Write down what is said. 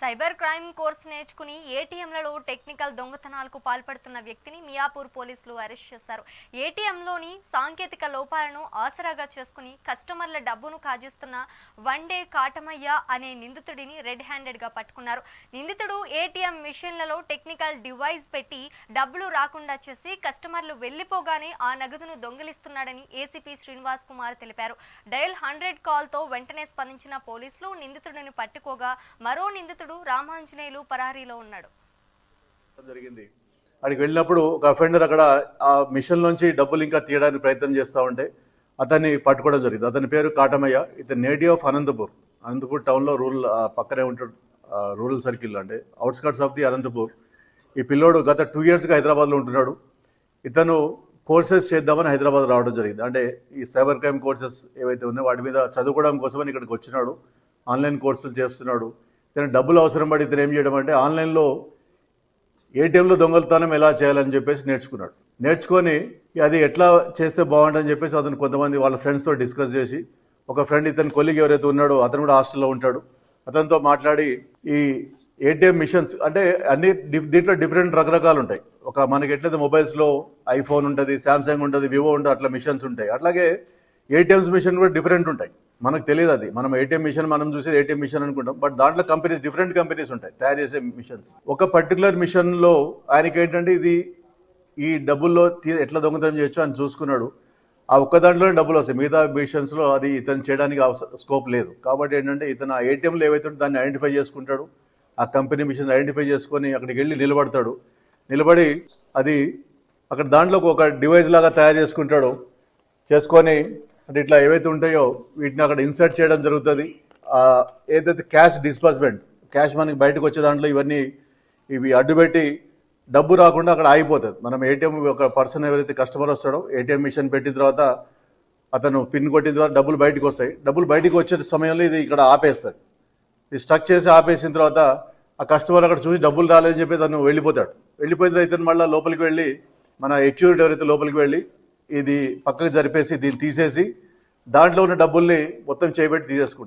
Cyber crime course నేర్చుకుని ఏటీఎంలలో technical దొంగతనాలకు పాల్పడుతున్న వ్యక్తిని మియాపూర్ పోలీసులు అరెస్ట్ చేశారు. ఏటీఎంలోని సాంకేతిక లోపాలను ఆసరాగా చేసుకుని కస్టమర్ల డబ్బును కాజేస్తున్న వన్ డే కాటమయ్య అనే నిందితుడిని రెడ్ హ్యాండెడ్గా పట్టుకున్నారు. నిందితుడు ఏటీఎం మిషన్లలో టెక్నికల్ డివైస్ పెట్టి డబ్బులు రాకుండా చేసి కస్టమర్లు వెళ్ళిపోగానే ఆ నగదును దొంగిలిస్తున్నాడని ఏసీపీ శ్రీనివాస్ కుమార్ తెలిపారు. డయల్ హండ్రెడ్ కాల్తో వెంటనే స్పందించిన పోలీసులు నిందితుడిని పట్టుకోగా మరో నిందితుడు రామాంజనేయులు పరారీలో ఉన్నాడు. జరిగింది. అక్కడికి వెళ్ళినప్పుడు ఒక అఫెండర్ అక్కడ ఆ మిషన్ నుంచి డబ్బులు ఇంకా తీయడానికి ప్రయత్నం చేస్తూ ఉంటే అతన్ని పట్టుకోవడం జరిగింది. అతని పేరు కాటమయ్య ఇతను నేటివ్ ఆఫ్ అనంతపూర్. అనంతపూర్ టౌన్లో రూరల్ పక్కనే ఉంటాడు రూరల్ సర్కిల్ అంటే అవుట్స్కట్స్ ఆఫ్ ది అనంతపూర్. ఈ పిల్లోడు గత టూ ఇయర్స్గా హైదరాబాద్లో ఉంటున్నాడు. ఇతను కోర్సెస్ చేద్దామని హైదరాబాద్ రావడం జరిగింది. అంటే ఈ సైబర్ క్రైమ్ కోర్సెస్ ఏవైతే ఉన్నాయో వాటి మీద చదువుకోవడం కోసమని ఇక్కడికి వచ్చినాడు. ఆన్లైన్ కోర్సులు చేస్తున్నాడు. ఇతను డబ్బులు అవసరం పడి ఇతను ఏం చేయడం అంటే ఆన్లైన్లో ఏటీఎంలో దొంగలతనం ఎలా చేయాలని చెప్పేసి నేర్చుకున్నాడు. నేర్చుకొని అది ఎట్లా చేస్తే బాగుంటుందని చెప్పేసి అతను కొంతమంది వాళ్ళ ఫ్రెండ్స్తో డిస్కస్ చేసి ఒక ఫ్రెండ్ ఇతని కొలిగి ఎవరైతే ఉన్నాడో అతను కూడా హాస్టల్లో ఉంటాడు. అతనితో మాట్లాడి ఈ ఏటీఎం మిషన్స్ అంటే అన్ని దీంట్లో డిఫరెంట్ రకరకాలు ఉంటాయి. ఒక మనకి ఎట్లయితే మొబైల్స్లో ఐఫోన్ ఉంటుంది శాంసంగ్ ఉంటుంది వివో ఉంటుంది అట్లా మిషన్స్ ఉంటాయి. అట్లాగే ఏటీఎంస్ మిషన్ కూడా డిఫరెంట్ ఉంటాయి. మనకు తెలియదు అది. మనం ఏటీఎం మిషన్ మనం చూసేది ఏటీఎం మిషన్ అనుకుంటాం. బట్ దాంట్లో కంపెనీస్ డిఫరెంట్ కంపెనీస్ ఉంటాయి. తయారు చేసే మిషన్స్ ఒక పర్టికులర్ మిషన్లో ఆయనకి ఏంటంటే ఇది ఈ డబ్బుల్లో తీ- ఎట్లా దొంగతనం చేయొచ్చు అని చూసుకున్నాడు. ఆ ఒక్క దాంట్లోనే డబ్బులు వస్తాయి. మిగతా మిషన్స్లో అది ఇతను చేయడానికి స్కోప్ లేదు. కాబట్టి ఏంటంటే ఇతను ఆ ఏటీఎంలో ఏవైతే దాన్ని ఐడెంటిఫై చేసుకుంటాడు. ఆ కంపెనీ మిషన్ ఐడెంటిఫై చేసుకొని అక్కడికి వెళ్ళి నిలబడతాడు. నిలబడి అది అక్కడ దాంట్లో ఒక డివైస్ లాగా తయారు చేసుకుంటాడు. చేసుకొని అంటే ఇట్లా ఏవైతే ఉంటాయో వీటిని అక్కడ ఇన్సర్ట్ చేయడం జరుగుతుంది. ఏదైతే క్యాష్ డిస్బర్స్మెంట్ క్యాష్ మనకి బయటకు వచ్చే దాంట్లో ఇవన్నీ ఇవి అడ్డుపెట్టి డబ్బు రాకుండా అక్కడ ఆగిపోతుంది మనం ఏటీఎం ఒక పర్సన్ ఎవరైతే కస్టమర్ వస్తాడో ఏటీఎం మిషన్ పెట్టిన తర్వాత అతను పిన్ కొట్టిన తర్వాత డబ్బులు బయటకు వస్తాయి. డబ్బులు బయటకు వచ్చే సమయంలో ఇది ఇక్కడ ఆపేస్తుంది ఇది స్ట్రక్ చేసి ఆపేసిన తర్వాత ఆ కస్టమర్ అక్కడ చూసి డబ్బులు రాలేదని చెప్పి తను వెళ్ళిపోతాడు. వెళ్ళిపోయిన తర్వాత మళ్ళీ లోపలికి వెళ్ళి మన ఎక్యూరిటీ ఎవరైతే లోపలికి వెళ్ళి ఇది పక్కకు జరిపేసి దీన్ని తీసేసి దాంట్లో ఉన్న డబ్బుల్ని మొత్తం చేయబెట్టి తీసేసుకుంటాడు